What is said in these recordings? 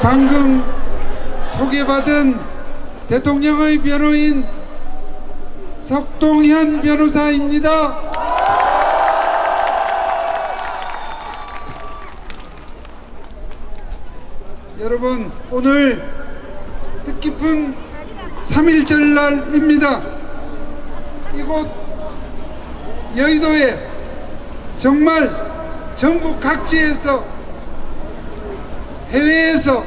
방금 소개받은 대통령의 변호인 석동현 변호사입니다. 여러분 오늘 뜻깊은 3.1절 날입니다. 이곳 여의도에 정말 전국 각지에서 해외에서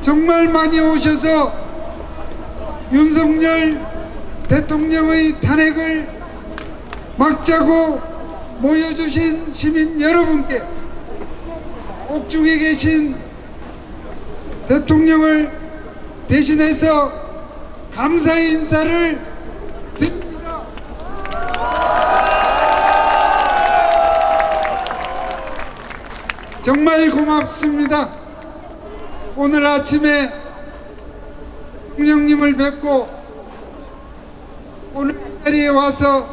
정말 많이 오셔서 윤석열 대통령의 탄핵을 막자고 모여주신 시민 여러분께 옥중에 계신 대통령을 대신해서 감사의 인사를 드립니다. 정말 고맙습니다. 오늘 아침에 대통령님을 뵙고 오늘 이 자리에 와서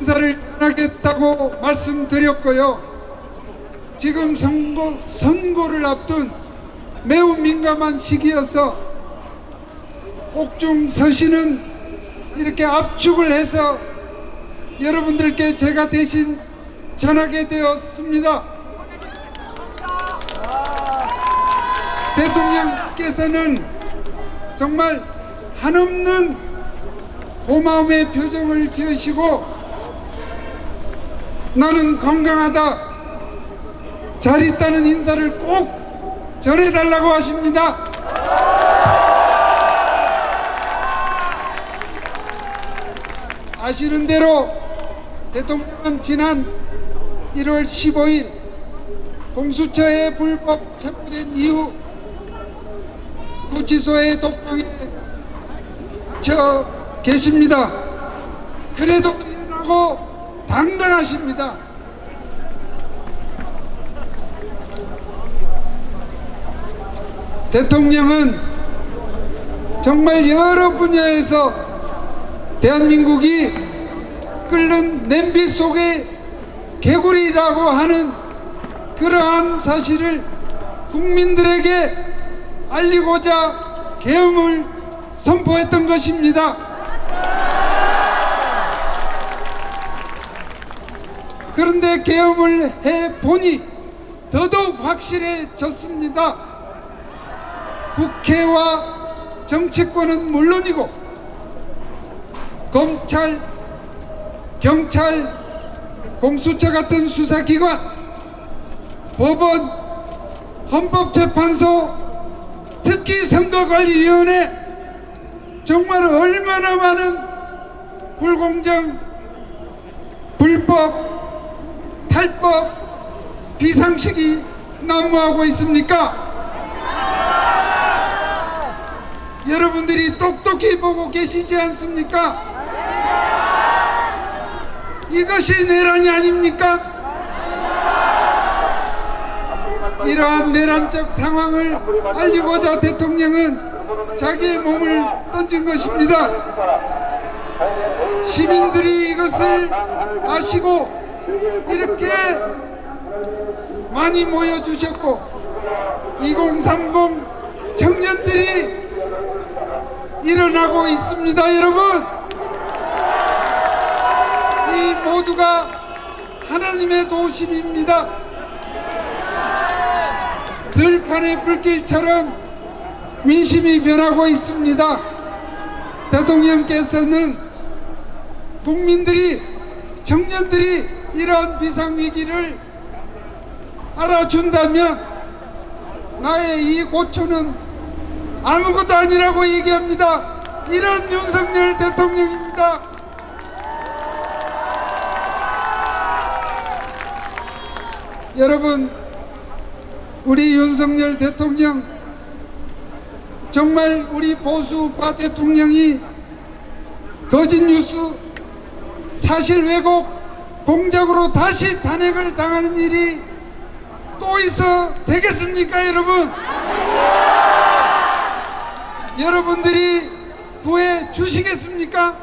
인사를 전하겠다고 말씀드렸고요. 지금 선거, 선거를 앞둔 매우 민감한 시기여서 옥중 서시는 이렇게 압축을 해서 여러분들께 제가 대신 전하게 되었습니다. 대통령께서는 정말 한없는 고마움의 표정을 지으시고 나는 건강하다 잘 있다는 인사를 꼭 전해달라고 하십니다. 아시는 대로 대통령은 지난 1월 15일 공수처에 불법 체포된 이후 구치소에 독방에 저 계십니다. 그래도 일어나고 당당하십니다. 대통령은 정말 여러 분야에서 대한민국이 끓는 냄비 속의 개구리라고 하는 그러한 사실을 국민들에게 알리고자 계엄을 선포했던 것입니다. 그런데 계엄을 해 보니 더더욱 확실해졌습니다. 국회와 정치권은 물론이고 검찰, 경찰, 공수처 같은 수사기관, 법원, 헌법재판소, 특히 선거관리위원회 정말 얼마나 많은 불공정, 불법, 탈법, 비상식이 난무하고 있습니까? 여러분들이 똑똑히 보고 계시지 않습니까? 이것이 내란이 아닙니까? 이러한 내란적 상황을 알리고자 대통령은 자기의 몸을 던진 것입니다. 시민들이 이것을 아시고 이렇게 많이 모여주셨고 2030 청년들이 일어나고 있습니다 여러분 이 모두가 하나님의 도심입니다 들판의 불길처럼 민심이 변하고 있습니다 대통령께서는 국민들이 청년들이 이러한 비상위기를 알아준다면 나의 이 고초는 아무것도 아니라고 얘기합니다. 이런 윤석열 대통령입니다. 여러분, 우리 윤석열 대통령 정말 우리 보수파 대통령이 거짓 뉴스, 사실 왜곡, 공작으로 다시 탄핵을 당하는 일이 또 있어 되겠습니까, 여러분? 여러분들이 구해 주시겠습니까?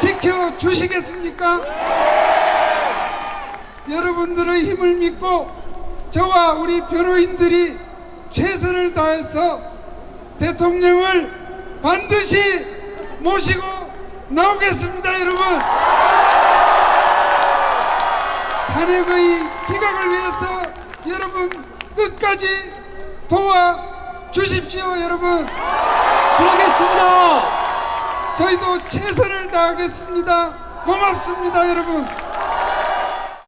지켜 주시겠습니까? 여러분들의 힘을 믿고 저와 우리 변호인들이 최선을 다해서 대통령을 반드시 모시고 나오겠습니다, 여러분. 탄핵의 기각을 위해서 여러분 끝까지 도와 주십시오, 여러분. 그러겠습니다. 저희도 최선을 다하겠습니다. 고맙습니다, 여러분.